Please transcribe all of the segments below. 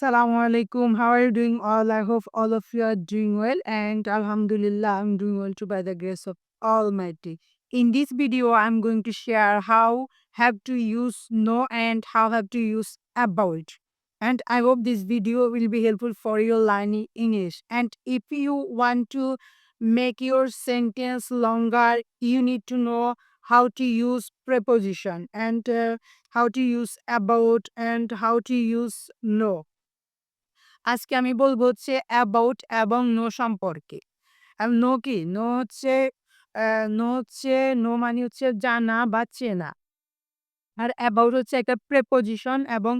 Assalamu alaikum. How are you doing all? I hope all of you are doing well and Alhamdulillah I'm doing well too by the grace of Almighty. In this video I'm going to share how have to use no and how have to use about. And I hope this video will be helpful for your learning English. And if you want to make your sentence longer, you need to know how to use preposition and uh, how to use about and how to use no আজকে আমি বলব হচ্ছে about এবং no সম্পর্কে। No কি? No হচ্ছে no হচ্ছে no মানে হচ্ছে জানা বা চেনা। আর অ্যাবাউট হচ্ছে একটা প্রেপোজিশন এবং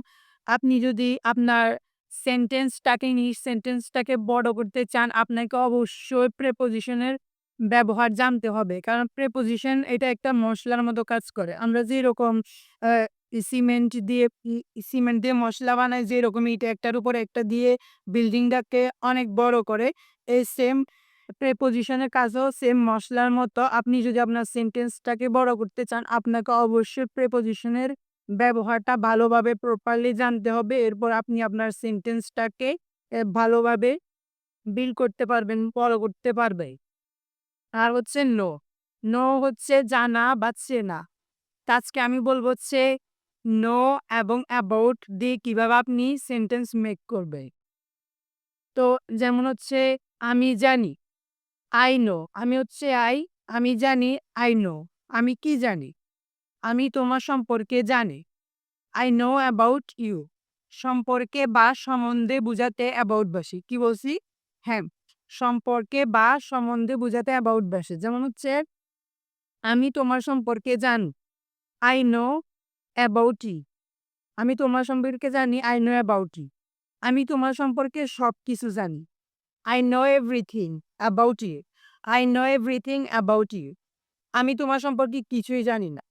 আপনি যদি আপনার সেন্টেন্সটাকে নিয়ে সেন্টেন্সটাকে বড় করতে চান, আপনাকে অবশ্যই প্রেপোজিশনের ব্যবহার জানতে হবে। কারণ প্রেপোজিশন এটা একটা মশলার মতো কাজ করে। আমরা যেরকম সিমেন্ট দিয়ে সিমেন্ট দিয়ে মশলা বানাই যেরকম ইট একটার উপর একটা দিয়ে বিল্ডিংটাকে অনেক বড় করে। এই সেম প্রেপোজিশনের কাজও সেম মশলার মতো। আপনি যদি আপনার সেন্টেন্সটাকে বড় করতে চান, আপনাকে অবশ্যই প্রেপোজিশনের ব্যবহারটা ভালোভাবে প্রপারলি জানতে হবে। এরপর আপনি আপনার সেন্টেন্সটাকে ভালোভাবে বিল করতে পারবেন, বড় করতে পারবে। আর হচ্ছে নো নো হচ্ছে জানা বা চেনা। আজকে আমি বলব হচ্ছে নো এবং অ্যাবাউট দিয়ে কীভাবে আপনি সেন্টেন্স মেক করবে তো যেমন হচ্ছে, আমি জানি আই নো আমি হচ্ছে আই আমি জানি আই নো আমি কি জানি, আমি তোমার সম্পর্কে জানি আই নো অ্যাবাউট ইউ সম্পর্কে বা সম্বন্ধে বুঝাতে অ্যাবাউট বাসি, কি বলছি? হ্যাঁ সম্পর্কে বা সম্বন্ধে বুঝাতে অ্যাবাউট বাসে, যেমন হচ্ছে, আমি তোমার সম্পর্কে জানি আই নো অ্যাবাউট ই। আমি তোমার সম্পর্কে জানি আই নো অ্যাবাউট ই। আমি তোমার সম্পর্কে সব কিছু জানি। I know everything about you I know everything about you আমি তোমার সম্পর্কে কিছুই জানি না।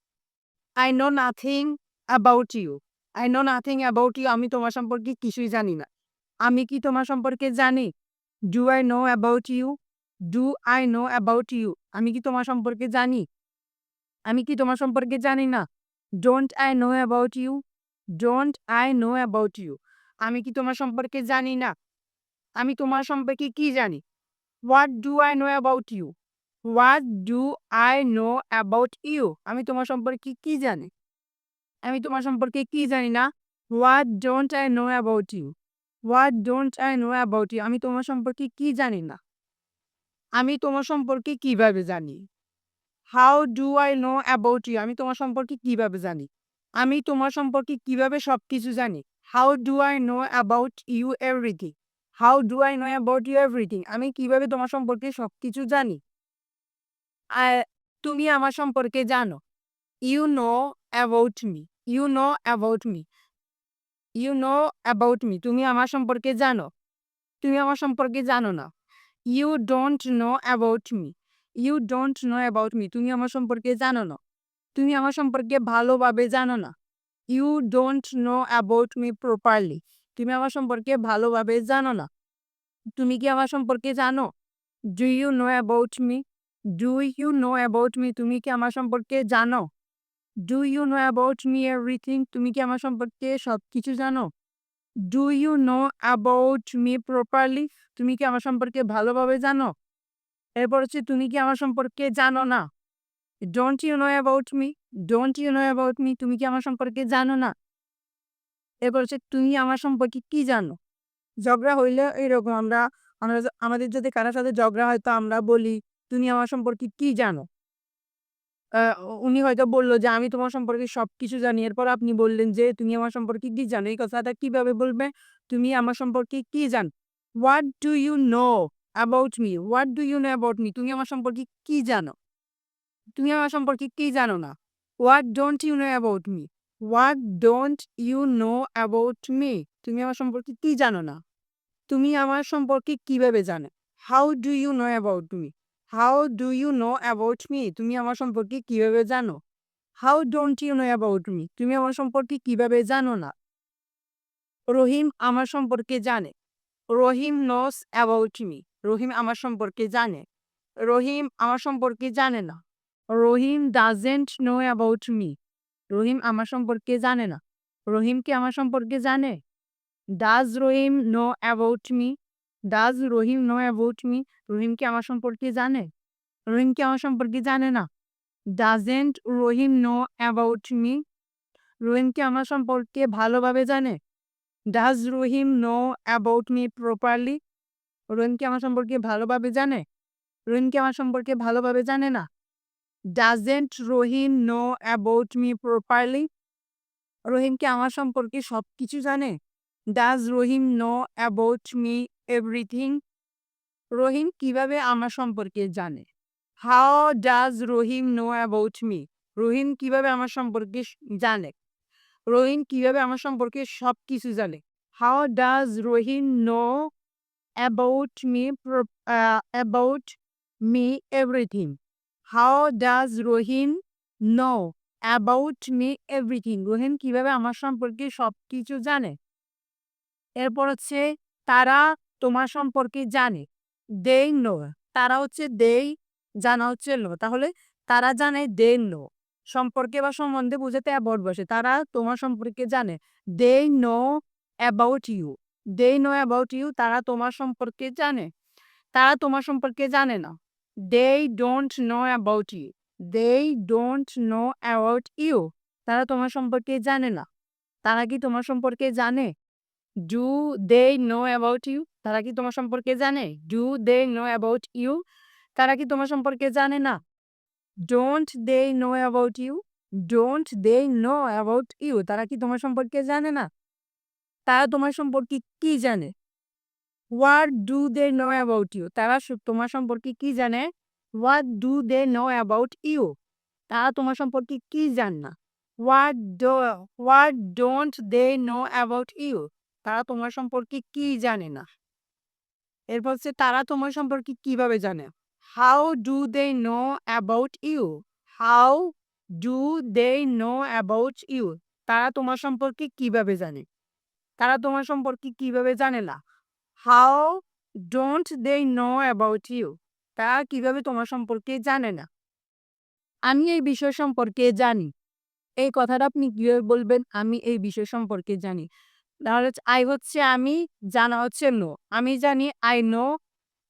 I know nothing about you I know nothing about you আমি তোমার সম্পর্কে কিছুই জানি না। আমি কি তোমার সম্পর্কে জানি? Do I know about you do I know about you আমি কি তোমার সম্পর্কে জানি? আমি কি তোমার সম্পর্কে জানি না? Don't I know about you don't I know about you আমি কি তোমার সম্পর্কে জানি না? আমি তোমার সম্পর্কে কি জানি? What do I know about you what do I know about you আমি তোমার সম্পর্কে কি জানি? আমি তোমার সম্পর্কে কি জানি না? What don't I know about you what don't I know about you আমি তোমার সম্পর্কে কি জানি না? আমি তোমার সম্পর্কে কীভাবে জানি? How do I know about you আমি তোমার সম্পর্কে কীভাবে জানি? আমি তোমার সম্পর্কে কীভাবে সব কিছু জানি? How do I know about you everything how do I know about you everything আমি কীভাবে তোমার সম্পর্কে সব কিছু জানি তুমি আমার সম্পর্কে জানো। You know about me you know about me you know about me তুমি আমার সম্পর্কে জানো। তুমি আমার সম্পর্কে জানো না। You don't know about me you don't know about me তুমি আমার সম্পর্কে জানো না। তুমি আমার সম্পর্কে ভালোভাবে জানো না। You don't know about me properly তুমি আমার সম্পর্কে ভালোভাবে জানো না। তুমি কি আমার সম্পর্কে জানো? Do you know about me do you know about me তুমি কি আমার সম্পর্কে জানো? Do you know about me everything তুমি কি আমার সম্পর্কে সব কিছু জানো? Do you know about me properly তুমি কি আমার সম্পর্কে ভালোভাবে জানো? এরপর হচ্ছে, তুমি কি আমার সম্পর্কে জানো না? Don't you know about me don't you know about me তুমি কি আমার সম্পর্কে জানো না? এরপর হচ্ছে, তুমি আমার সম্পর্কে কি জানো? ঝগড়া হইলে এরকম আমরা আমরা আমাদের যদি কারোর সাথে ঝগড়া হয়, তো আমরা বলি, তুমি আমার সম্পর্কে কি জানো? উনি হয়তো বলল যে, আমি তোমার সম্পর্কে সব কিছু জানি। এরপর আপনি বললেন যে, তুমি আমার সম্পর্কে কি জানো? এই কথাটা কীভাবে বলবে? তুমি আমার সম্পর্কে কি জানো? What do you know about me what do you know about me তুমি আমার সম্পর্কে কি জানো? তুমি আমার সম্পর্কে কি জানো না? What don't you know about me what don't you know about me তুমি আমার সম্পর্কে কি জানো না? তুমি আমার সম্পর্কে কীভাবে জানো? How do you know about me how do you know about me তুমি আমার সম্পর্কে কীভাবে জানো? How don't you know about me তুমি আমার সম্পর্কে কীভাবে জানো না? রহিম আমার সম্পর্কে জানে। রহিম নোস অ্যাবাউট মি রহিম আমার সম্পর্কে জানে। রহিম আমার সম্পর্কে জানে না। Rahim doesn't know about me Rahim আমার সম্পর্কে জানে না। রহিম কি আমার সম্পর্কে জানে? Does Rahim know about me does Rahim know about me Rahim কি আমার সম্পর্কে জানে? রহিম কি আমার সম্পর্কে জানে না? Doesn't Rahim know about me Rahim কি আমার সম্পর্কে ভালোভাবে জানে? Does Rahim know about me properly Rahim কি আমার সম্পর্কে ভালোভাবে জানে? রহিম কি আমার সম্পর্কে ভালোভাবে জানে না? Doesn't Rahim know about me properly Rahim কি আমার সম্পর্কে সব কিছু জানে? Does Rahim know about me everything Rahim কীভাবে আমার সম্পর্কে জানে? How does Rahim know about me Rahim কীভাবে আমার সম্পর্কে জানে? রহিম কীভাবে আমার সম্পর্কে সব কিছু জানে? How does Rahim know about me about me everything how does Rahim know about me everything Rahim কীভাবে আমার সম্পর্কে সব কিছু জানে? এরপর হচ্ছে তারা তোমার সম্পর্কে জানে। দেই নো তারা হচ্ছে দেই জানা হচ্ছে নো তাহলে তারা জানে দে নো সম্পর্কে বা সম্বন্ধে বুঝাতে অ্যাবাউট বসে। তারা তোমার সম্পর্কে জানে। They know about you they know about you তারা তোমার সম্পর্কে জানে। তারা তোমার সম্পর্কে জানে না। They don't know about you they don't know about you তারা তোমার সম্পর্কে জানে না। তারা কি তোমার সম্পর্কে জানে? Do they know about you তারা কি তোমার সম্পর্কে জানে? Do they know about you তারা কি তোমার সম্পর্কে জানে না? Don't they know about you don't they know about you তারা কি তোমার সম্পর্কে জানে না? তারা তোমার সম্পর্কে কি জানে? What do they know about you তারা তোমার সম্পর্কে কি জানে? What do they know about you তারা তোমার সম্পর্কে কি জান না? What do what don't they know about you তারা তোমার সম্পর্কে কি জানে না? এরপর হচ্ছে তারা তোমার সম্পর্কে কীভাবে জানে? How do they know about you how do they know about you তারা তোমার সম্পর্কে কীভাবে জানে? তারা তোমার সম্পর্কে কীভাবে জানে না? How don't they know about you তারা কীভাবে তোমার সম্পর্কে জানে না? আমি এই বিষয় সম্পর্কে জানি। এই কথাটা আপনি কীভাবে বলবেন? আমি এই বিষয় সম্পর্কে জানি। তাহলে আই হচ্ছে আমি, জানা হচ্ছে নো আমি জানি I know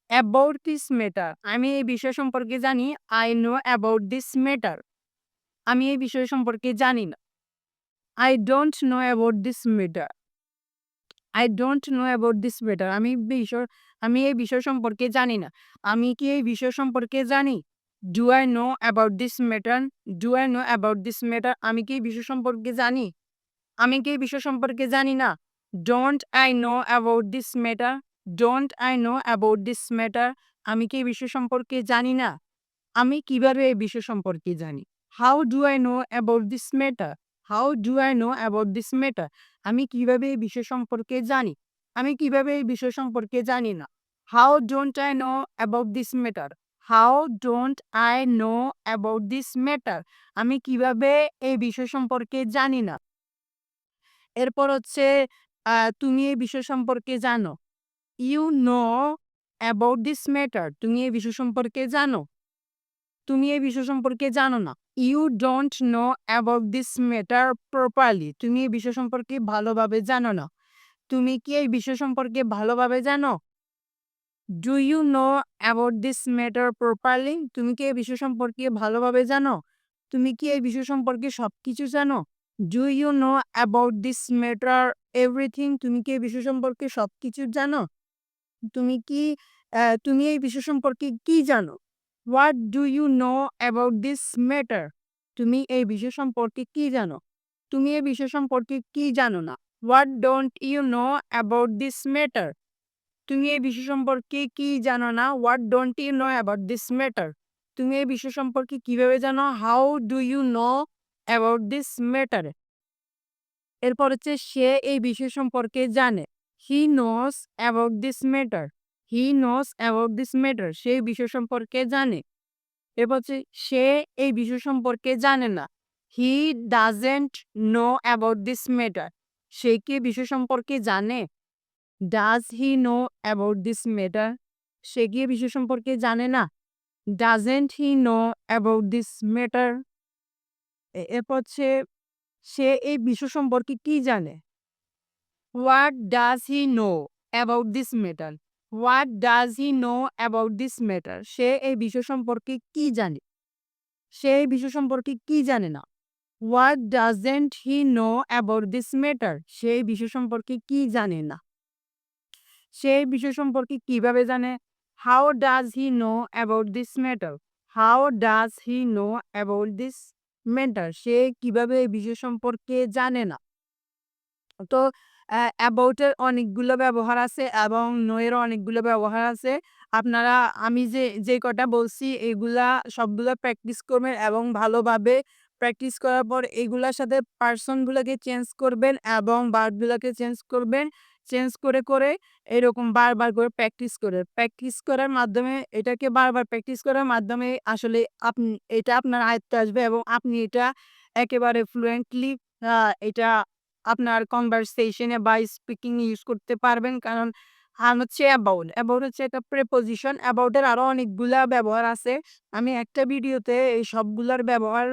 about this matter আমি এই বিষয় সম্পর্কে জানি I know about this matter আমি এই বিষয় সম্পর্কে জানি না। I don't know about this matter I don't know about this matter আমি বিষয় আমি এই বিষয় সম্পর্কে জানি না। আমি কি এই বিষয় সম্পর্কে জানি? Do I know about this matter do I know about this matter আমি কি এই বিষয় সম্পর্কে জানি? আমি কি এই বিষয় সম্পর্কে জানি না? Don't I know about this matter don't I know about this matter আমি কি এই বিষয় সম্পর্কে জানি না? আমি কীভাবে এই বিষয় সম্পর্কে জানি? How do I know about this matter how do I know about this matter আমি কীভাবে এই বিষয় সম্পর্কে জানি? আমি কীভাবে এই বিষয় সম্পর্কে জানি না? How don't I know about this matter how don't I know about this matter আমি কীভাবে এই বিষয় সম্পর্কে জানি না? এরপর হচ্ছে তুমি এই বিষয় সম্পর্কে জানো। You know about this matter তুমি এই বিষয় সম্পর্কে জানো। তুমি এই বিষয় সম্পর্কে জানো না। You don't know about this matter properly তুমি এই বিষয় সম্পর্কে ভালোভাবে জানো না। তুমি কি এই বিষয় সম্পর্কে ভালোভাবে জানো? Do you know about this matter properly তুমি কি এই বিষয় সম্পর্কে ভালোভাবে জানো? তুমি কি এই বিষয় সম্পর্কে সব কিছু জানো? Do you know about this matter everything তুমি কি এই বিষয় সম্পর্কে সব কিছু জানো? তুমি কি তুমি এই বিষয় সম্পর্কে কি জানো? What do you know about this matter তুমি এই বিষয় সম্পর্কে কি জানো? তুমি এই বিষয় সম্পর্কে কি জানো না? What don't you know about this matter তুমি এই বিষয় সম্পর্কে কি জানো না? What don't you know about this matter তুমি এই বিষয় সম্পর্কে কীভাবে জানো? How do you know about this matter এরপর হচ্ছে সে এই বিষয় সম্পর্কে জানে। He knows about this matter he knows about this matter সে বিষয় সম্পর্কে জানে। এরপর হচ্ছে, সে এই বিষয় সম্পর্কে জানে না। He doesn't know about this matter সে কি বিষয় সম্পর্কে জানে? Does he know about this matter সে কি বিষয় সম্পর্কে জানে না? Doesn't he know about this matter এরপর সে এই বিষয় সম্পর্কে কি জানে? What does he know about this matter what does he know about this matter সে এই বিষয় সম্পর্কে কি জানে? সে এই বিষয় সম্পর্কে কি জানে না? What doesn't he know about this matter সে এই বিষয় সম্পর্কে কি জানে না? সে এই বিষয় সম্পর্কে কীভাবে জানে? How does he know about this matter how does he know about this matter সে কীভাবে এই বিষয় সম্পর্কে জানে না? তো অ্যাবাউটের অনেকগুলো ব্যবহার আছে এবং নোয়েরও অনেকগুলো ব্যবহার আছে। আপনারা, আমি যে যে কটা বলছি, এগুলা সবগুলো প্র্যাকটিস করবেন এবং ভালোভাবে প্র্যাকটিস করার পর এগুলার সাথে পার্সনগুলোকে চেঞ্জ করবেন এবং বার্ডগুলোকে চেঞ্জ করবেন। চেঞ্জ করে করে এরকম বারবার করে প্র্যাকটিস করে। প্র্যাকটিস করার মাধ্যমে, এটাকে বারবার প্র্যাকটিস করার মাধ্যমে আসলে আপনি এটা আপনার আয়ত্তে আসবে এবং আপনি এটা একেবারে ফ্লুয়েন্টলি এটা আপনার কনভারসেশনে বা স্পিকিং ইউজ করতে পারবেন। কারণ আর হচ্ছে অ্যাবাউট অ্যাবাউট হচ্ছে একটা প্রেপোজিশন অ্যাবাউটের আরও অনেকগুলা ব্যবহার আছে। আমি একটা ভিডিওতে এই সবগুলার ব্যবহার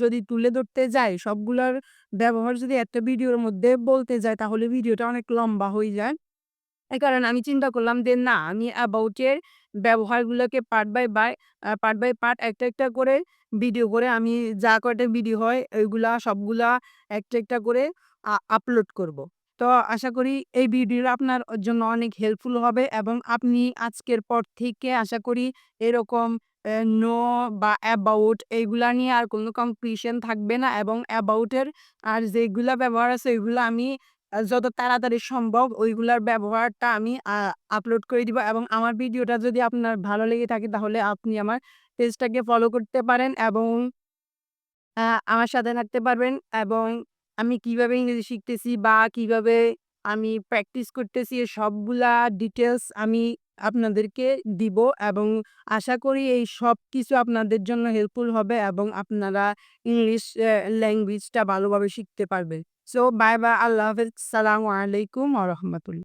যদি তুলে ধরতে যাই, সবগুলার ব্যবহার যদি একটা ভিডিওর মধ্যে বলতে যায় তাহলে ভিডিওটা অনেক লম্বা হয়ে যায়। এই কারণে আমি চিন্তা করলাম যে, না, আমি অ্যাবাউটের ব্যবহারগুলোকে part by by part by part একটা একটা করে ভিডিও করে আমি যা কয়টা ভিডিও হয়, ওইগুলা সবগুলা একটা একটা করে আপলোড করব। তো আশা করি এই ভিডিওটা আপনার জন্য অনেক হেল্পফুল হবে এবং আপনি আজকের পর থেকে আশা করি এরকম নো বা অ্যাবাউট এইগুলা নিয়ে আর কোনো কম্পিটিশন থাকবে না এবং অ্যাবাউটের আর যেগুলা ব্যবহার আছে, ওইগুলো আমি যত তাড়াতাড়ি সম্ভব ওইগুলার ব্যবহারটা আমি আপলোড করে দিব এবং আমার ভিডিওটা যদি আপনার ভালো লেগে থাকে তাহলে আপনি আমার পেজটাকে ফলো করতে পারেন এবং আমার সাথে থাকতে পারবেন এবং আমি কীভাবে ইংরেজি শিখতেছি বা কীভাবে আমি প্র্যাকটিস করতেছি সবগুলা ডিটেলস আমি আপনাদেরকে দিব এবং আশা করি এই সব কিছু আপনাদের জন্য হেল্পফুল হবে এবং আপনারা ইংলিশ ল্যাঙ্গুয়েজটা ভালোভাবে শিখতে পারবেন। So by, by. আল্লাহ হাফেজ। সালামু আলাইকুম ওয়া রাহমাতুল্লাহ।